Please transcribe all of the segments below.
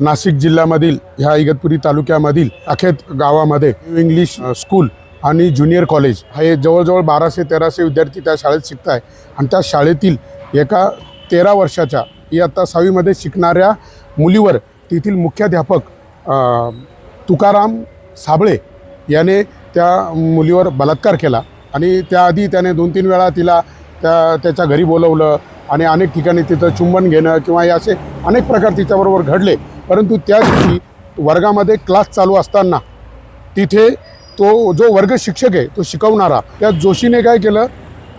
नाशिक जिल्ह्यामधील ह्या इगतपुरी तालुक्यामधील अखेत गावामध्ये न्यू इंग्लिश स्कूल आणि ज्युनियर कॉलेज हे जवळजवळ बाराशे तेराशे विद्यार्थी त्या शाळेत शिकत आहे आणि त्या शाळेतील एका तेरा वर्षाच्या इयत्ता सहावीमध्ये शिकणाऱ्या मुलीवर तेथील मुख्याध्यापक तुकाराम साबळे याने त्या मुलीवर बलात्कार केला. आणि त्याआधी त्याने दोन तीन वेळा तिला त्या त्याच्या घरी बोलवलं आणि अनेक ठिकाणी तिचं चुंबन घेणं किंवा हे असे अनेक प्रकार तिच्याबरोबर घडले. परंतु त्या दिवशी वर्गामध्ये क्लास चालू असताना तिथे तो जो वर्ग शिक्षक आहे तो शिकवणारा त्या जोशीने काय केलं?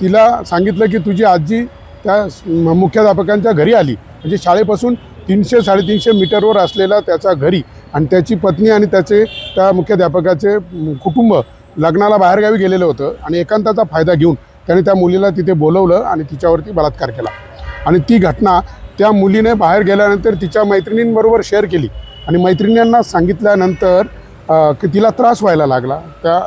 तिला सांगितलं की तुझी आजी त्या मुख्याध्यापकांच्या घरी आली. म्हणजे शाळेपासून तीनशे साडेतीनशे मीटरवर असलेला त्याच्या घरी आणि त्याची पत्नी आणि त्याचे त्या मुख्याध्यापकाचे कुटुंब लग्नाला बाहेरगावी गेलेलं होतं आणि एकांताचा फायदा घेऊन त्याने त्या मुलीला तिथे बोलवलं आणि तिच्यावरती बलात्कार केला. आणि ती घटना त्या मुलीने बाहेर गेल्यानंतर तिच्या मैत्रिणींबरोबर शेअर केली. आणि मैत्रिणींना सांगितल्यानंतर की तिला त्रास व्हायला लागला. त्या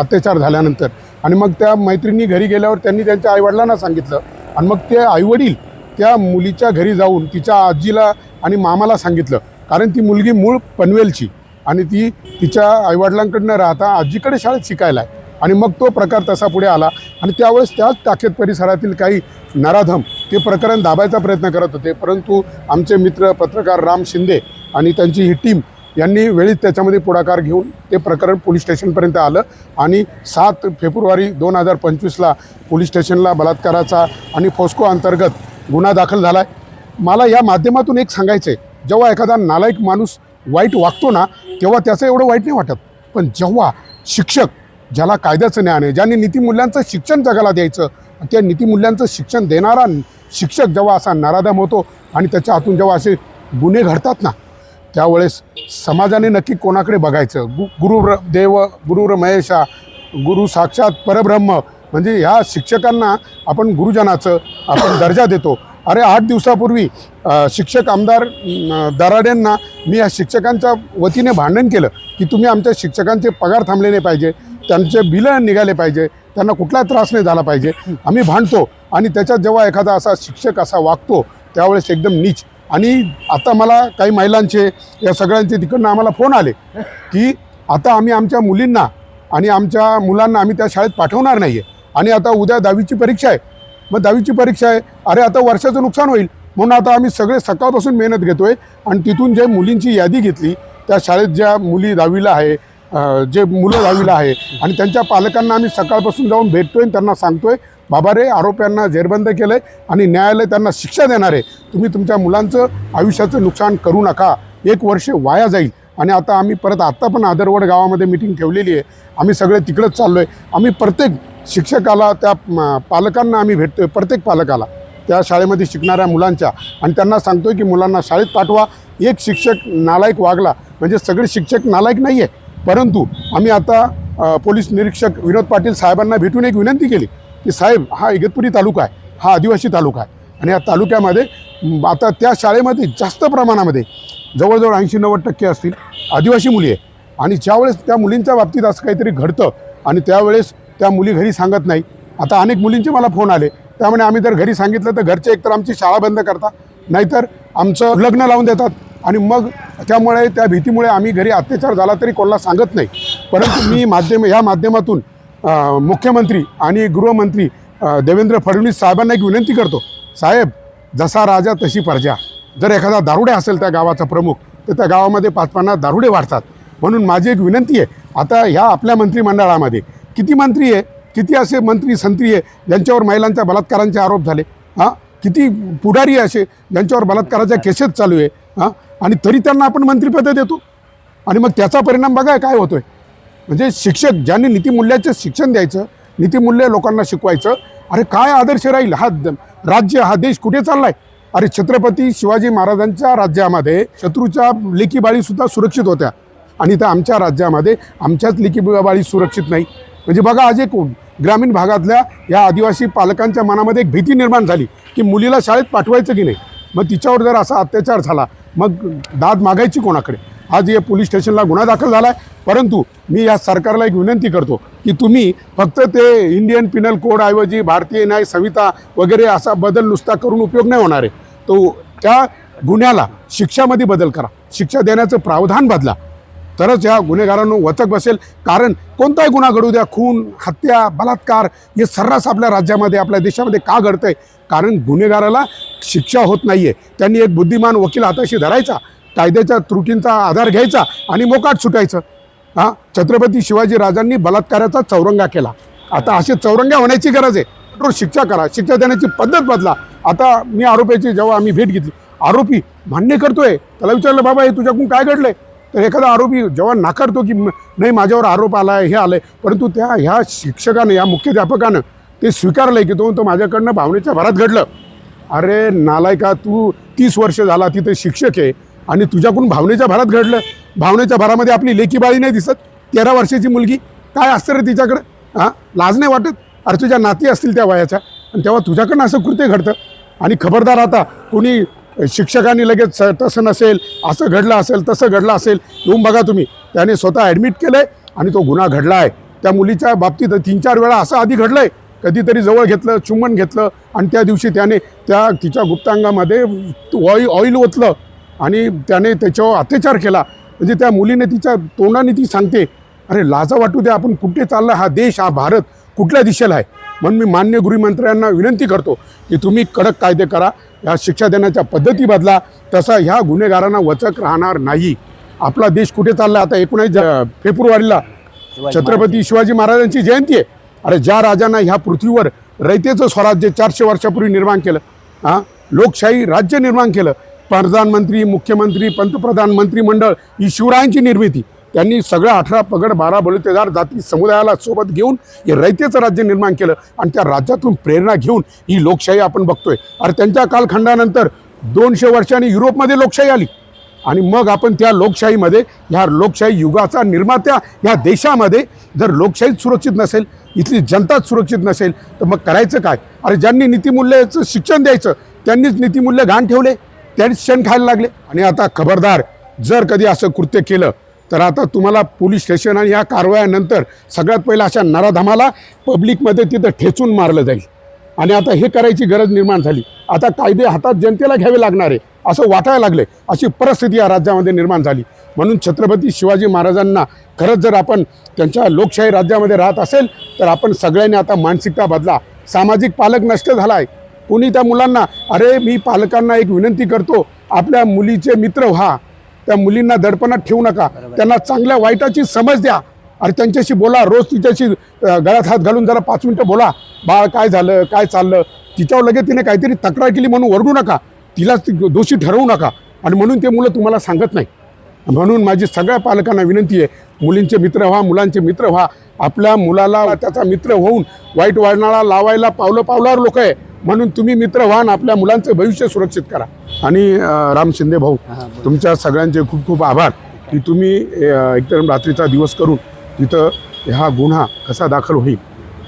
अत्याचार झाल्यानंतर. आणि मग त्या मैत्रिणी घरी गेल्यावर त्यांनी त्यांच्या आईवडिलांना सांगितलं. आणि मग ते आईवडील त्या मुलीच्या घरी जाऊन तिच्या आजीला आणि मामाला सांगितलं. कारण ती मुलगी मूळ पनवेलची आणि ती तिच्या आईवडिलांकडनं राहता आजीकडे शाळेत शिकायला आहे. आणि मग तो प्रकार तसा पुढे आला. आणि त्यावेळेस त्याच टाकेत परिसरातील काही नराधम ते प्रकरण दाबायचा प्रयत्न करत होते. परंतु आमचे मित्र पत्रकार राम शिंदे आणि त्यांची ही टीम यांनी वेळीच त्याच्यामध्ये पुढाकार घेऊन ते प्रकरण पोलीस स्टेशनपर्यंत आलं. आणि सात फेब्रुवारी दोन हजार पंचवीसला पोलीस स्टेशनला बलात्काराचा आणि फोस्को अंतर्गत गुन्हा दाखल झाला आहे मला या माध्यमातून एक सांगायचं आहे जेव्हा एखादा नालायक माणूस वाईट वागतो ना तेव्हा त्याचं एवढं वाईट नाही वाटत. पण जेव्हा शिक्षक ज्याला कायद्याचं ज्ञान आहे ज्यांनी नीतिमूल्यांचं शिक्षण जगाला द्यायचं त्या नीतिमूल्यांचं शिक्षण देणारा शिक्षक जेव्हा असा नराधम होतो आणि त्याच्या हातून जेव्हा असे गुन्हे घडतात ना त्यावेळेस समाजाने नक्की कोणाकडे बघायचं? गु गुरु देव गुरुर महेशा गुरु साक्षात परब्रह्म म्हणजे ह्या शिक्षकांना आपण गुरुजनाचं आपण दर्जा देतो. अरे आठ दिवसापूर्वी शिक्षक आमदार दराड्यांना दराडेंना मी या शिक्षकांच्या वतीने भांडण केलं की तुम्ही आमच्या शिक्षकांचे पगार थांबले नाही पाहिजे त्यांचे बिलं निघाले पाहिजे. त्यांना कुठला त्रास नाही झाला पाहिजे. आम्ही भांडतो आणि त्याच्यात जेव्हा एखादा असा शिक्षक असा वागतो त्यावेळेस एकदम नीच. आणि आता मला काही महिलांचे या सगळ्यांचे तिकडनं आम्हाला फोन आले की आता आम्ही आमच्या मुलींना आणि आमच्या मुलांना आम्ही त्या शाळेत पाठवणार नाही आहे आणि आता उद्या दहावीची परीक्षा आहे. मग दहावीची परीक्षा आहे. अरे आता वर्षाचं नुकसान होईल. म्हणून आता आम्ही सगळे सकाळपासून मेहनत घेतो आहे आणि तिथून जे मुलींची यादी घेतली त्या शाळेत ज्या मुली दहावीला आहे जे मुलं दहावीला आहे आणि त्यांच्या पालकांना आम्ही सकाळपासून जाऊन भेटतोय आणि त्यांना सांगतोय बाबा रे आरोप्यांना जेरबंद केलं आहे आणि न्यायालय त्यांना शिक्षा देणार आहे. तुम्ही तुमच्या मुलांचं आयुष्याचं नुकसान करू नका. एक वर्ष वाया जाईल. आणि आता आम्ही परत आत्ता पण आदरवड गावामध्ये मिटिंग ठेवलेली आहे. आम्ही सगळे तिकडंच चाललो आहे आम्ही प्रत्येक शिक्षकाला त्या पालकांना आम्ही भेटतोय प्रत्येक पालकाला. त्या शाळेमध्ये शिकणाऱ्या मुलांच्या. आणि त्यांना सांगतोय की मुलांना शाळेत पाठवा. एक शिक्षक नालायक वागला. म्हणजे सगळे शिक्षक नालायक नाही आहे परंतु आम्ही आता पोलीस निरीक्षक विनोद पाटील साहेबांना भेटून एक विनंती केली की साहेब हा इगतपुरी तालुका आहे हा आदिवासी तालुका आहे. आणि या तालुक्यामध्ये आता त्या शाळेमध्ये जास्त प्रमाणामध्ये जवळजवळ ऐंशी नव्वद टक्के असतील आदिवासी मुली आहे. आणि ज्यावेळेस त्या मुलींच्या बाबतीत असं काहीतरी घडतं आणि त्यावेळेस त्या मुली घरी सांगत नाही आता अनेक मुलींचे मला फोन आले. त्यामुळे आम्ही जर घरी सांगितलं तर घरचे एकतर आमची शाळा बंद करतात नाहीतर आमचं लग्न लावून देतात. आणि मग त्यामुळे त्या भीतीमुळे आम्ही घरी अत्याचार झाला तरी कोणाला सांगत नाही. परंतु मी माध्यम ह्या माध्यमातून मुख्यमंत्री आणि गृहमंत्री देवेंद्र फडणवीस साहेबांना एक विनंती करतो. साहेब जसा राजा तशी प्रजा. जर एखादा दारुडे असेल त्या गावाचा प्रमुख तर त्या गावामध्ये पाच पन्नास दारुडे वाढतात. म्हणून माझी एक विनंती आहे आता ह्या आपल्या मंत्रिमंडळामध्ये किती मंत्री आहे? किती असे मंत्री संत्री आहे ज्यांच्यावर महिलांच्या बलात्कारांचे आरोप झाले? हां? किती पुढारी असे ज्यांच्यावर बलात्काराच्या केसेस चालू आहे? हां? आणि तरी त्यांना आपण मंत्रिपदं देतो. आणि मग त्याचा परिणाम बघा काय होतोय. म्हणजे शिक्षक ज्यांनी नीतिमूल्याचं शिक्षण द्यायचं नीतिमूल्य लोकांना शिकवायचं अरे काय आदर्श राहील? हा द- राज्य हा देश कुठे चाललाय? अरे छत्रपती शिवाजी महाराजांच्या राज्यामध्ये शत्रूच्या लेकी बाळीसुद्धा सुरक्षित होत्या. आणि त्या आमच्या राज्यामध्ये आमच्याच लेखी बाळी सुरक्षित नाही. म्हणजे बघा आज एक ग्रामीण भागातल्या या आदिवासी पालकांच्या मनामध्ये एक भीती निर्माण झाली की मुलीला शाळेत पाठवायचं की नाही? मग तिच्यावर जर असा अत्याचार झाला मग दाद मागायची कोणाकडे? आज या पोलीस स्टेशनला गुन्हा दाखल झाला आहे परंतु मी या सरकारला एक विनंती करतो की तुम्ही फक्त ते इंडियन पिनल कोडऐवजी भारतीय न्याय संहिता वगैरे असा बदल नुसता करून उपयोग नाही होणार आहे. तो त्या गुन्ह्याला शिक्षामध्ये बदल करा. शिक्षा देण्याचं प्रावधान बदला. तरच या गुन्हेगारांना वचक बसेल. कारण कोणताही गुन्हा घडू द्या खून हत्या बलात्कार हे सर्रास आपल्या राज्यामध्ये आपल्या देशामध्ये का घडतं आहे कारण गुन्हेगाराला शिक्षा होत नाही आहे त्यांनी एक बुद्धिमान वकील हाताशी धरायचा कायद्याच्या त्रुटींचा आधार घ्यायचा आणि मोकाट सुटायचं. हां? छत्रपती शिवाजी राजांनी बलात्काराचा चौरंगा केला. आता असे चौरंगा होण्याची गरज आहे. कठोर शिक्षा करा. शिक्षा देण्याची पद्धत बदला. आता मी आरोपीची जेव्हा आम्ही भेट घेतली आरोपी मान्य करतोय. त्याला विचारलं बाबा हे तुझ्याकडून काय घडलंय? तर एखादा आरोपी जेव्हा नाकारतो की नाही माझ्यावर आरोप आला आहे हे आलं आहे परंतु त्या ह्या शिक्षकानं या मुख्याध्यापकानं ते स्वीकारलं आहे की तो तो माझ्याकडनं भावनेच्या भरात घडलं. अरे नालायका तू तीस वर्ष झाला तिथे शिक्षक आहे आणि तुझ्याकडून भावनेच्या भरात घडलं. भावनेच्या भरामध्ये आपली लेकी बाळी नाही दिसत. तेरा वर्षाची मुलगी. काय असतं रे तिच्याकडं? हां? लाज नाही वाटत? अरे तुझ्या नाती असतील त्या वयाच्या. आणि तेव्हा तुझ्याकडनं असं कृत्य घडतं. आणि खबरदार आता कोणी शिक्षकांनी लगेच स- तसं नसेल असं घडलं असेल तसं घडलं असेल येऊन बघा तुम्ही. त्याने स्वतः ॲडमिट केलं आहे आणि तो गुन्हा घडला आहे त्या मुलीच्या बाबतीत तीन चार वेळा असं आधी घडलं आहे कधीतरी जवळ घेतलं चुंबन घेतलं आणि त्या दिवशी त्याने त्या तिच्या गुप्तांगामध्ये ऑइल ऑइल ओतलं आणि त्याने त्याच्यावर अत्याचार केला. म्हणजे त्या मुलीने तिच्या तोंडाने ती सांगते अरे लाजा वाटू द्या आपण कुठे चालला हा देश हा भारत कुठल्या दिशेला आहे? म्हणून मी मान्य गृहमंत्र्यांना विनंती करतो की तुम्ही कडक कायदे करा या शिक्षा देण्याच्या पद्धती बदला तसा ह्या गुन्हेगारांना वचक राहणार नाही. आपला देश कुठे चालला? आता एकोणीस फेब्रुवारीला छत्रपती शिवाजी महाराजांची जयंती आहे. अरे ज्या राजांना ह्या पृथ्वीवर रयतेचं स्वराज्य चारशे वर्षापूर्वी निर्माण केलं हां लोकशाही राज्य निर्माण केलं प्रधानमंत्री मुख्यमंत्री पंतप्रधान मंत्रिमंडळ ही शिवरायांची निर्मिती. त्यांनी सगळं अठरा पगड बारा बलुतेदार जाती समुदायाला सोबत घेऊन हे रयतेचं राज्य निर्माण केलं आणि त्या राज्यातून प्रेरणा घेऊन ही लोकशाही आपण बघतोय. अरे त्यांच्या कालखंडानंतर दोनशे वर्षांनी युरोपमध्ये लोकशाही आली. आणि मग आपण त्या लोकशाहीमध्ये ह्या लोकशाही युगाचा निर्मात्या ह्या देशामध्ये जर लोकशाहीच सुरक्षित नसेल इथली जनताच सुरक्षित नसेल तर मग करायचं काय? अरे ज्यांनी नीतिमूल्याचं शिक्षण द्यायचं त्यांनीच नीतिमूल्य घाण ठेवले त्यांनीच क्षण खायला लागले. आणि आता खबरदार जर कधी असं कृत्य केलं तर आता तुम्हाला पोलीस स्टेशन आणि या कारवायानंतर सगळ्यात पहिलं अशा नराधमाला पब्लिकमध्ये तिथं ठेचून मारलं जाईल. आणि आता हे करायची गरज निर्माण झाली. आता कायदे हातात जनतेला घ्यावे लागणार आहे असं वाटायला लागले अशी परिस्थिती या राज्यामध्ये निर्माण झाली. म्हणून छत्रपती शिवाजी महाराजांना खरंच जर आपण त्यांच्या लोकशाही राज्यामध्ये राहत असेल तर आपण सगळ्यांनी आता मानसिकता बदला. सामाजिक पालक नष्ट झाला आहे कोणी त्या मुलांना अरे मी पालकांना एक विनंती करतो आपल्या मुलीचे मित्र व्हा त्या मुलींना दडपणात ठेवू नका. त्यांना चांगल्या वाईटाची समज द्या. अरे त्यांच्याशी बोला. रोज तिच्याशी गळ्यात हात घालून जरा पाच मिनटं बोला. बाळ काय झालं काय चाललं? तिच्यावर लगेच तिने काहीतरी तक्रार केली म्हणून ओरडू नका. तिलाच ती दोषी ठरवू नका. आणि म्हणून ते मुलं तुम्हाला सांगत नाही. म्हणून माझी सगळ्या पालकांना विनंती आहे मुलींचे मित्र व्हा मुलांचे मित्र व्हा. आपल्या मुलाला त्याचा मित्र होऊन वाईट वळणाला लावायला पावलं पावलावर लोक आहे. म्हणून तुम्ही मित्र व्हा आपल्या मुलांचं भविष्य सुरक्षित करा. आणि राम शिंदे भाऊ तुमच्या सगळ्यांचे खूप खूप आभार. की तुम्ही एकदम रात्रीचा दिवस करून तिथं हा गुन्हा कसा दाखल होईल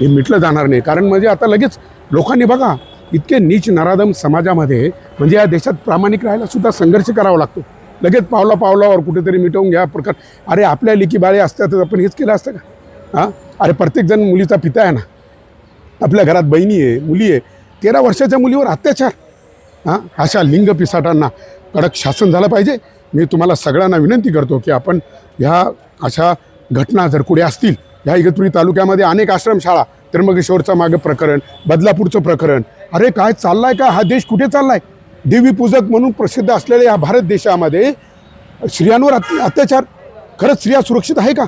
हे मिटलं जाणार नाही. कारण म्हणजे आता लगेच लोकांनी बघा इतके नीच नराधम समाजामध्ये म्हणजे या देशात प्रामाणिक राहायला सुद्धा संघर्ष करावा लागतो. लगेच पावला पावलावर कुठेतरी मिटवून घ्या प्रकार. अरे आपल्या लिकी बाळे असत्या तर आपण हेच केलं असतं का? हां? अरे प्रत्येकजण मुलीचा पिता आहे ना. आपल्या घरात बहिणी आहे मुली आहे. तेरा वर्षाच्या मुलीवर अत्याचार. हां? अशा लिंग पिसाटांना कडक शासन झालं पाहिजे. मी तुम्हाला सगळ्यांना विनंती करतो की आपण ह्या अशा घटना जर कुठे असतील ह्या इगतपुरी तालुक्यामध्ये अनेक आश्रमशाळा त्र्यंबकेश्वरचं मागं प्रकरण बदलापूरचं प्रकरण अरे काय चाललाय का? हा देश कुठे चाललाय? आहे देवीपूजक म्हणून प्रसिद्ध असलेल्या या भारत देशामध्ये स्त्रियांवर अत्य अत्याचार. खरंच स्त्रिया सुरक्षित आहे का?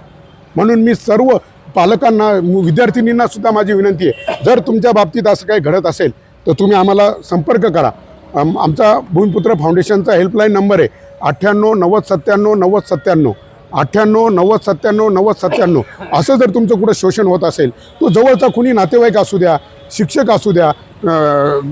म्हणून मी सर्व पालकांना विद्यार्थिनींना सुद्धा माझी विनंती आहे. जर तुमच्या बाबतीत असं काही घडत असेल तर तुम्ही आम्हाला संपर्क करा. आम आमचा भूमिपुत्र फाउंडेशनचा हेल्पलाईन नंबर आहे. अठ्ठ्याण्णव नव्वद सत्त्याण्णव नव्वद सत्त्याण्णव. अठ्ठ्याण्णव नव्वद सत्त्याण्णव नव्वद सत्त्याण्णव. असं जर तुमचं कुठं शोषण होत असेल तो जवळचा कुणी नातेवाईक असू द्या शिक्षक असू द्या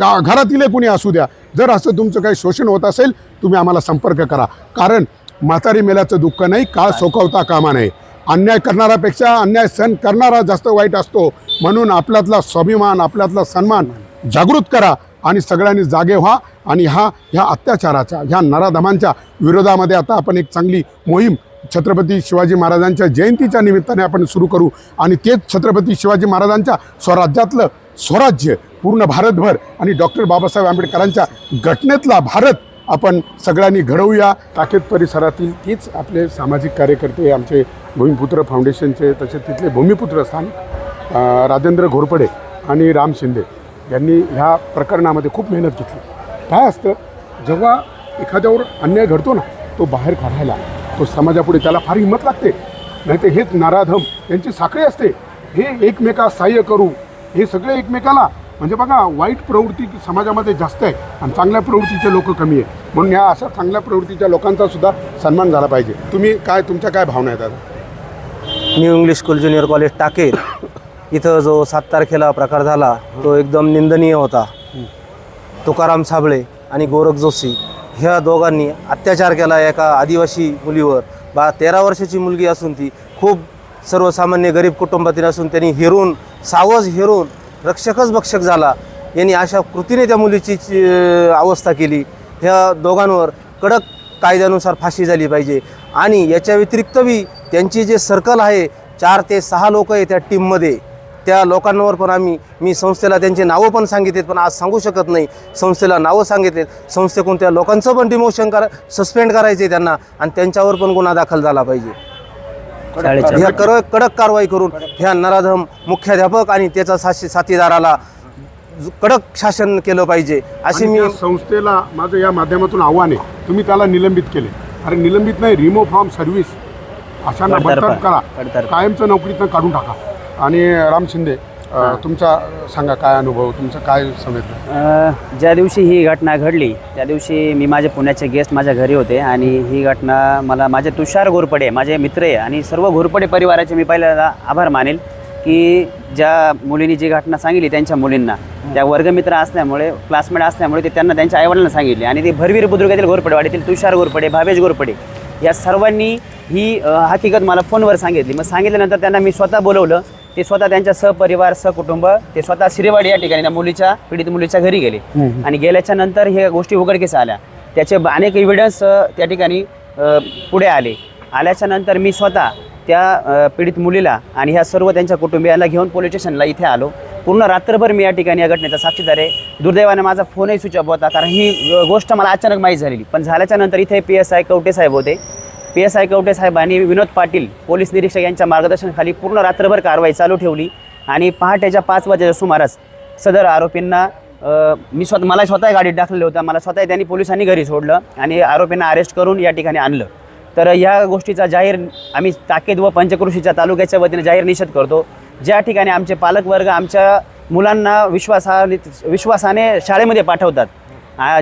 गा घरातीले कुणी असू द्या जर असं तुमचं काही शोषण होत असेल तुम्ही आम्हाला संपर्क करा. कारण म्हातारी मेल्याचं दुःख नाही काळ सोकवता कामा नये. अन्याय करणाऱ्यापेक्षा अन्याय सहन करणारा जास्त वाईट असतो. म्हणून आपल्यातला स्वाभिमान आपल्यातला सन्मान जागृत करा आणि सगळ्यांनी जागे व्हा. आणि हा ह्या अत्याचाराच्या ह्या नराधमांच्या विरोधामध्ये आता आपण एक चांगली मोहीम छत्रपती शिवाजी महाराजांच्या जयंतीच्या निमित्ताने आपण सुरू करू. आणि तेच छत्रपती शिवाजी महाराजांच्या स्वराज्यातलं स्वराज्य पूर्ण भारतभर आणि डॉक्टर बाबासाहेब आंबेडकरांच्या घटनेतला भारत आपण सगळ्यांनी घडवूया. ताकेत परिसरातील तीच आपले सामाजिक कार्यकर्ते आमचे भूमिपुत्र फाउंडेशनचे तसे तिथले भूमिपुत्र स्थानिक राजेंद्र घोरपडे आणि राम शिंदे. यांनी ह्या प्रकरणामध्ये खूप मेहनत घेतली. काय असतं जेव्हा एखाद्यावर अन्याय घडतो ना तो बाहेर काढायला तो समाजापुढे त्याला फार हिंमत लागते. नाही तर हेच नाराधम यांची साखळी असते. हे एकमेका सहाय्य करू हे सगळे एकमेकाला म्हणजे बघा वाईट प्रवृत्ती समाजामध्ये जास्त आहे आणि चांगल्या प्रवृत्तीचे लोक कमी आहे म्हणून ह्या अशा चांगल्या प्रवृत्तीच्या लोकांचा सुद्धा सन्मान झाला पाहिजे. तुम्ही काय तुमच्या काय भावना आहेत आता new English school junior college टाकेर इथं जो सात तारखेला प्रकार झाला तो एकदम निंदनीय होता. तुकाराम साबळे आणि गोरख जोशी ह्या दोघांनी अत्याचार केला एका आदिवासी मुलीवर. बा तेरा वर्षाची मुलगी असून ती खूप सर्वसामान्य गरीब कुटुंबातील असून त्यांनी हेरून सावज हेरून रक्षकच भक्षक झाला. यांनी अशा कृतीने त्या मुलीची ची- अवस्था केली. ह्या दोघांवर कडक कायद्यानुसार फाशी झाली पाहिजे. आणि याच्या व्यतिरिक्त बी त्यांची जे सर्कल आहे चार ते सहा लोक आहे त्या टीममध्ये त्या लोकांवर पण आम्ही मी संस्थेला त्यांची नावं पण सांगितलेत पण आज सांगू शकत नाही. संस्थेला नावं सांगितलेत संस्थेकडून त्या लोकांचं पण डिमोशन करा सस्पेंड करायचे त्यांना आणि त्यांच्यावर पण गुन्हा दाखल झाला पाहिजे. ह्या कडक कडक कारवाई करून ह्या नराधम मुख्याध्यापक आणि त्याचा साथी साथीदाराला कडक शासन केलं पाहिजे अशी मी संस्थेला माझं या माध्यमातून आव्हान आहे. तुम्ही त्याला निलंबित केले. अरे निलंबित नाही रिमूव्ह फ्रॉम सर्व्हिस. अशांना बडतर्फ. करा. कायमचं नोकरीतनं काढून टाका. आणि राम शिंदे तुमचा सांगा काय अनुभव तुमचं काय समजलं ज्या दिवशी ही घटना घडली त्या दिवशी मी माझे पुण्याचे गेस्ट माझ्या घरी होते आणि ही घटना मला माझे तुषार घोरपडे माझे मित्र आहे आणि सर्व घोरपडे परिवाराचे मी पहिल्यांदा आभार मानेल की ज्या मुलींनी जी घटना सांगितली त्यांच्या मुलींना त्या वर्गमित्र असल्यामुळे क्लासमेट असल्यामुळे ते त्यांना त्यांच्या आईवडिलांना सांगितले आणि ते भरवीर बुद्रुकातील घोरपडेवाडीतील तुषार घोरपडे भावेश घोरपडे या सर्वांनी ही हकीकत मला फोनवर सांगितली. मग सांगितल्यानंतर त्यांना मी स्वतः बोलवलं ते स्वतः त्यांच्या सहपरिवार सहकुटुंब ते स्वतः शिरेवाडी या ठिकाणी त्या मुलीच्या पीडित मुलीच्या घरी गेले. आणि गेल्याच्यानंतर ह्या गोष्टी उघडकीस आल्या. त्याचे अनेक एव्हिडन्स त्या ठिकाणी पुढे आले. आल्याच्यानंतर मी स्वतः त्या पीडित मुलीला आणि ह्या सर्व त्यांच्या कुटुंबियांना घेऊन पोलीस स्टेशनला इथे आलो. पूर्ण रात्रभर मी या ठिकाणी या घटनेचा साक्षीदार आहे दुर्दैवाने माझा फोनही स्विच ऑफ होता कारण ही गोष्ट मला अचानक माहीत झालेली. पण झाल्याच्यानंतर इथे पी एस आय कवटे साहेब होते. पी एस आय कवटे साहेब आणि विनोद पाटील पोलीस निरीक्षक यांच्या मार्गदर्शनाखाली पूर्ण रात्रभर कारवाई चालू ठेवली आणि पहाटेच्या पाच वाजेच्या सुमारास सदर आरोपींना मी स्वतः मला स्वतः गाडीत टाकलेलं होतं. मला स्वतः त्यांनी पोलिसांनी घरी सोडलं आणि आरोपींना अरेस्ट करून या ठिकाणी आणलं. तर या गोष्टीचा जाहीर आम्ही ताकेद व पंचकृषीच्या तालुक्याच्या वतीने जाहीर निषेध करतो. ज्या ठिकाणी आमचे पालकवर्ग आमच्या मुलांना विश्वासाने विश्वासाने शाळेमध्ये पाठवतात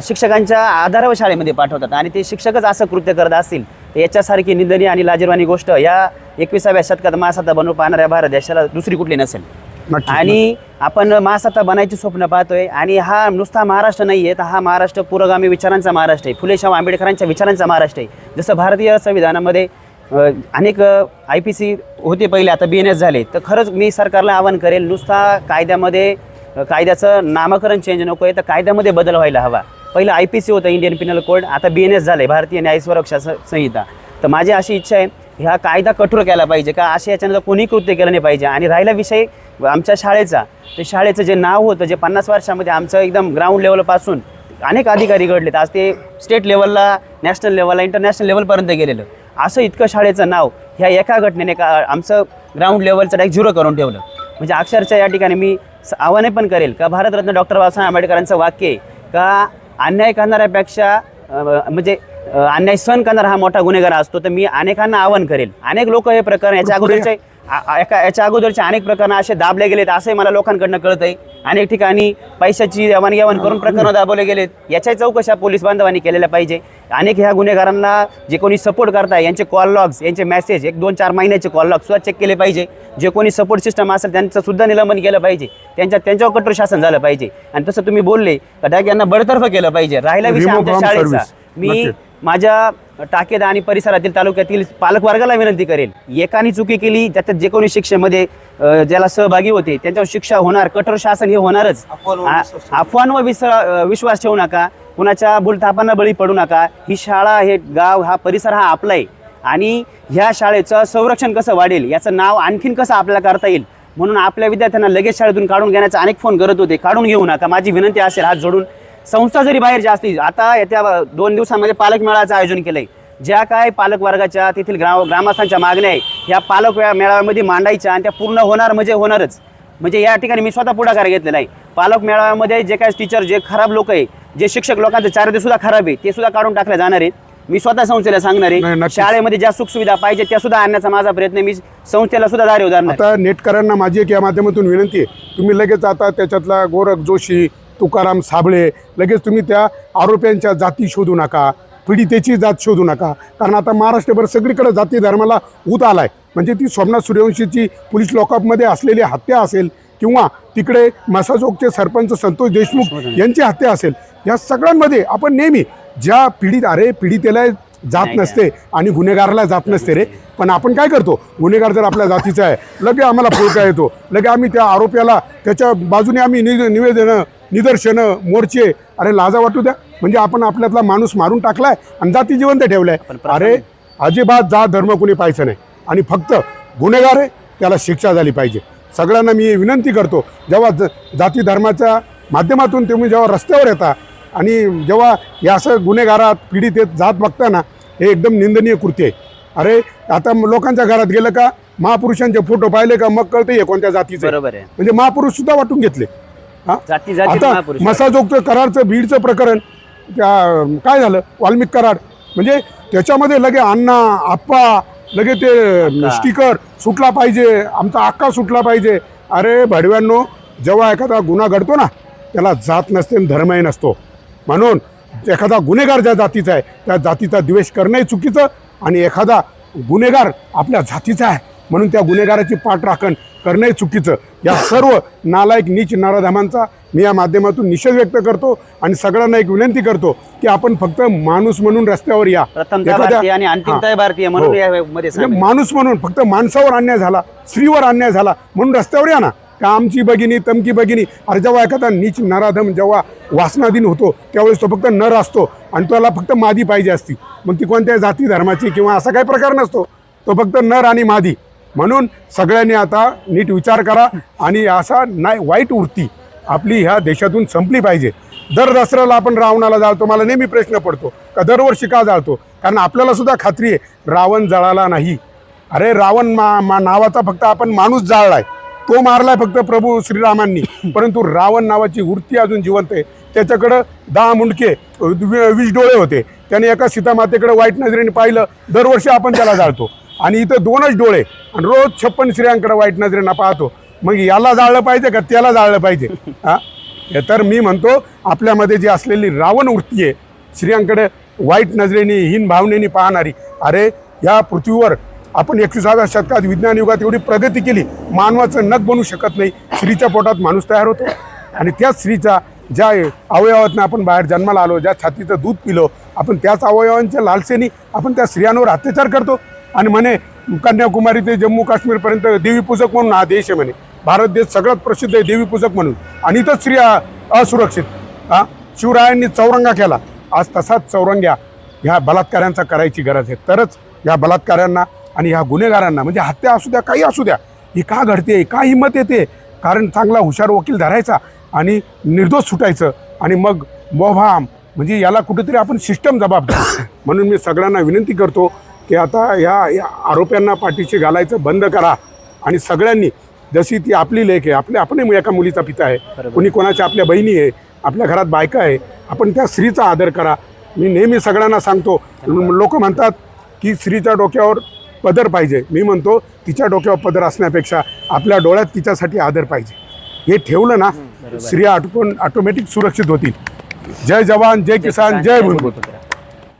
शिक्षकांच्या आधारावर शाळेमध्ये पाठवतात. आणि ते शिक्षकच असं कृत्य करत असतील तर याच्यासारखी निंदनीय आणि लाजीरवाणी गोष्ट या एकविसाव्या शतकात महासत्ता बनवून पाहणाऱ्या भारत देशाला दुसरी कुठली नसेल. आणि आपण महासत्ता बनायची स्वप्न पाहतोय आणि हा नुसता महाराष्ट्र नाही आहे तर हा महाराष्ट्र पुरोगामी विचारांचा महाराष्ट्र आहे. फुले शाहू आंबेडकरांच्या विचारांचा महाराष्ट्र आहे. जसं भारतीय संविधानामध्ये अनेक आय पी सी होते पहिले आता बी एन एस झाले. तर खरंच मी सरकारला आवाहन करेल नुसता कायद्यामध्ये कायद्याचं नामकरण चेंज नको आहे तर कायद्यामध्ये बदल व्हायला हवा. पहिलं आय पी सी होतं इंडियन पिनल कोड आता बी एन एस झालं आहे भारतीय न्याय सुरक्षा संहिता. तर माझी अशी इच्छा आहे ह्या कायदा कठोर केला पाहिजे का असे याच्यानंतर कोणी कृत्य केलं नाही पाहिजे. आणि राहिला विषय आमच्या शाळेचा तर शाळेचं जे नाव होतं जे पन्नास वर्षामध्ये आमचं एकदम ग्राउंड लेवलपासून अनेक अधिकारी घडलेत. आज ते स्टेट लेवलला नॅशनल लेवलला इंटरनॅशनल लेवलपर्यंत गेलेलं. असं इतकं शाळेचं नाव ह्या एका घटनेने का आमचं ग्राउंड लेवलचं डायरेक्ट झिरो करून ठेवलं. म्हणजे अक्षरशः या ठिकाणी मी आव्हाने पण करेल. का भारतरत्न डॉक्टर बाबासाहेब आंबेडकरांचं वाक्य आहे का अन्याय करणाऱ्यापेक्षा म्हणजे अन्याय सहन करणारा हा मोठा गुन्हेगार असतो तर मी अनेकांना आवाहन करेल. अनेक लोक हे प्रकरण याच्या अगोदरचे एका याच्या अगोदरचे अनेक प्रकरण असे दाबले गेलेत असंही मला लोकांकडनं कळत आहे अनेक ठिकाणी पैशाची देवाणघेवाण करून प्रकरणं दाबवले गेलेत. याच्या चौकशा पोलीस बांधवांनी केलेल्या पाहिजे. अनेक ह्या गुन्हेगारांना जे कोणी सपोर्ट करताय यांचे कॉल लॉग्स यांचे मेसेज एक दोन चार महिन्याचे कॉल लॉग सुद्धा चेक केले पाहिजे. जे कोणी सपोर्ट सिस्टम असेल त्यांचं सुद्धा निलंबन केलं पाहिजे. त्यांच्या त्यांच्यावर कठोर शासन झालं पाहिजे. आणि तसं तुम्ही बोलले का यांना बडतर्फ केलं पाहिजे. राहिला विषय आमच्या शाळेचा. मी. माझ्या टाकेद आणि परिसरातील तालुक्यातील पालकवर्गाला विनंती करेल. एकाने चुकी केली त्याच्यात जे कोणी शिक्षेमध्ये ज्याला सहभागी होते त्यांच्यावर शिक्षा होणार कठोर शासन हे होणारच. अफवांवर अ, विश्वास ठेवू नका. कुणाच्या भूलथापांना बळी पडू नका. ही शाळा हे गाव हा परिसर हा आपला आहे. आणि ह्या शाळेचं संरक्षण कसं वाढेल? याचं नाव आणखीन कसं आपल्याला करता येईल? म्हणून आपल्या विद्यार्थ्यांना लगेच शाळेतून काढून घेण्याचा अनेक फोन करत होते. काढून घेऊ नका. माझी विनंती असेल हात जोडून. संस्था जरी बाहेरच्या असतील आता येत्या दोन दिवसांमध्ये पालक मेळाव्याचं आयोजन केलंय. ज्या काय पालक वर्गाच्या तेथील ग्राम ग्रामस्थांच्या मागण्या आहे ह्या पालक मेळाव्यामध्ये मांडायच्या आणि त्या पूर्ण होणार म्हणजे होणारच. म्हणजे या ठिकाणी मी स्वतः पुढाकार घेतलेला आहे. पालक मेळाव्यामध्ये जे काय टीचर जे खराब लोक आहे जे शिक्षक लोकांचं चारित्र्य सुद्धा खराब आहे ते सुद्धा काढून टाकले जाणार आहे मी स्वतः संस्थेला सांगणार आहे. शाळेमध्ये ज्या सुखसुविधा पाहिजे त्या सुद्धा आणण्याचा माझा प्रयत्न आहे. मी संस्थेला सुद्धा दारे उदाहरणार. आता नेटकरांना माझी एक या माध्यमातून विनंती आहे. तुम्ही लगेच आता त्याच्यातला गोरख जोशी तुकाराम साबळे लगेच तुम्ही त्या आरोप्यांच्या जाती शोधू नका पीडितेची जात शोधू नका. कारण आता महाराष्ट्रभर सगळीकडे जाती धर्माला ऊत आलाय. म्हणजे ती सोमनाथ सूर्यवंशीची पोलीस लॉकअपमध्ये असलेली हत्या असेल किंवा तिकडे मसाजोगचे सरपंच संतोष देशमुख यांची हत्या असेल या सगळ्यांमध्ये आपण नेहमी ज्या पीडित अरे पीडितेला जात नसते आणि गुन्हेगाराला जात नसते रे. पण आपण काय करतो? गुन्हेगार जर आपल्या जातीचा आहे लगे आम्हाला फुलका येतो. लगे आम्ही त्या आरोप्याला त्याच्या बाजूने आम्ही नि निवेदनं निदर्शनं मोर्चे अरे लाजा वाटू द्या. म्हणजे आपण आपल्यातला माणूस मारून टाकलाय आणि जाती जिवंत ठेवलाय. अरे अजिबात जात धर्म कोणी पाहायचं नाही. आणि फक्त गुन्हेगार आहे त्याला शिक्षा झाली पाहिजे. सगळ्यांना मी विनंती करतो जेव्हा ज जाती धर्माच्या माध्यमातून तुम्ही जेव्हा रस्त्यावर येता आणि जेव्हा या असं गुन्हेगारात पीडित येत जात बघताना हे एकदम निंदनीय कृत्य आहे. अरे आता लोकांच्या घरात गेलं का महापुरुषांचे फोटो पाहिले का मग कळते हे कोणत्या जातीचे आहे. बरोबर आहे. म्हणजे महापुरुष सुद्धा वाटून घेतले. हा? जाती जाती आता महापुरुष. मसाजोगचं करारचं बीडचं प्रकरण त्या काय झालं? वाल्मिक करार. म्हणजे त्याच्यामध्ये लगे अण्णा आप्पा लगे ते स्टिकर सुटला पाहिजे आमचा अक्का सुटला पाहिजे. अरे भडव्यांनो जेव्हा एखादा गुन्हा घडतो ना त्याला जात नसते आणि धर्मही नसतो. म्हणून एखादा गुन्हेगार ज्या जातीचा आहे त्या जातीचा द्वेष करणंही चुकीचं आणि एखादा गुन्हेगार आपल्या जातीचा आहे म्हणून त्या गुन्हेगाराची पाठराखण करणंही चुकीचं या सर्व नालायक नीच नाराधामांचा मी या माध्यमातून निषेध व्यक्त करतो आणि सगळ्यांना एक विनंती करतो की आपण फक्त माणूस म्हणून रस्त्यावर या भारतीय म्हणून हो. म्हणजे. माणूस म्हणून फक्त माणसावर अन्याय झाला स्त्रीवर अन्याय झाला म्हणून रस्त्यावर या ना का आमची भगिनी तमकी भगिनी. अरे जेव्हा एखादा नीच नराधम जेव्हा वासनाधीन होतो त्यावेळेस तो फक्त नर असतो आणि त्याला फक्त मादी पाहिजे असती. मग ती कोणत्या जाती धर्माची किंवा असा काही प्रकार नसतो. तो फक्त नर आणि मादी. म्हणून सगळ्यांनी आता नीट विचार करा आणि असा नाही वाईट वृत्ती आपली ह्या देशातून संपली पाहिजे. दर दसऱ्याला आपण रावणाला जाळतो मला नेहमी प्रश्न पडतो का दरवर्षी का जाळतो? कारण आपल्याला सुद्धा खात्री आहे रावण जळाला नाही. अरे रावण मा, मा नावाचा फक्त आपण माणूस जाळला आहे तो मारलाय फक्त प्रभू श्रीरामांनी. परंतु रावण नावाची वृत्ती अजून जिवंत आहे. त्याच्याकडं दहा मुंडके वीस डोळे होते. त्याने एका सीतामातेकडे वाईट नजरेने पाहिलं. दरवर्षी आपण त्याला जाळतो. आणि इथं दोनच डोळे. आणि रोज छप्पन स्त्रियांकडे वाईट नजरेनं पाहतो. मग याला जाळलं पाहिजे का त्याला जाळलं पाहिजे? हा? हे तर मी म्हणतो आपल्यामध्ये जी असलेली रावण वृत्ती आहे स्त्रियांकडे वाईट नजरेने हीन भावनेने पाहणारी अरे या पृथ्वीवर आपण एकविसाव्या शतकात विज्ञान युगात एवढी प्रगती केली मानवाचं नग बनू शकत नाही. स्त्रीच्या पोटात माणूस तयार होतो. आणि त्याच स्त्रीचा ज्या अवयवातनं आपण बाहेर जन्माला आलो ज्या छातीचं दूध पिलो आपण त्याच अवयवांच्या लालसेनी आपण त्या स्त्रियांवर अत्याचार करतो. आणि म्हणे कन्याकुमारी ते जम्मू काश्मीरपर्यंत देवीपूजक म्हणून हा देश आहे म्हणे. भारत देश सगळ्यात प्रसिद्ध आहे देवीपूजक म्हणून. आणि इथं स्त्रिया असुरक्षित. हा? शिवरायांनी चौरंगा केला. आज तसाच चौरंग्या ह्या बलात्कारांचा करायची गरज आहे. तरच ह्या बलात्कारांना आणि ह्या गुन्हेगारांना म्हणजे हत्या असू द्या काही असू द्या ही का घडते का हिंमत येते? कारण चांगला हुशार वकील धरायचा आणि निर्दोष सुटायचं आणि मग मोभाम म्हणजे याला कुठेतरी आपण सिस्टम जबाबदार. म्हणून मी सगळ्यांना विनंती करतो की आता ह्या या आरोप्यांना पाठीशी घालायचं बंद करा. आणि सगळ्यांनी जशी ती आपली लेख आहे आपल्या आपण एका मुलीचा पिता आहे. कोणी कोणाच्या आपल्या बहिणी आहे आपल्या घरात बायका आहे आपण त्या स्त्रीचा आदर करा. मी नेहमी सगळ्यांना सांगतो लोक म्हणतात की स्त्रीच्या डोक्यावर पदर पाहिजे. मी म्हणतो तिच्या डोक्यावर पदर असण्यापेक्षा आपल्या डोळ्यात तिच्यासाठी आदर पाहिजे. हे ठेवलं ना स्त्रिया आटोपून ऑटोमॅटिक सुरक्षित होतील. जय जवान जय किसान जय भूमी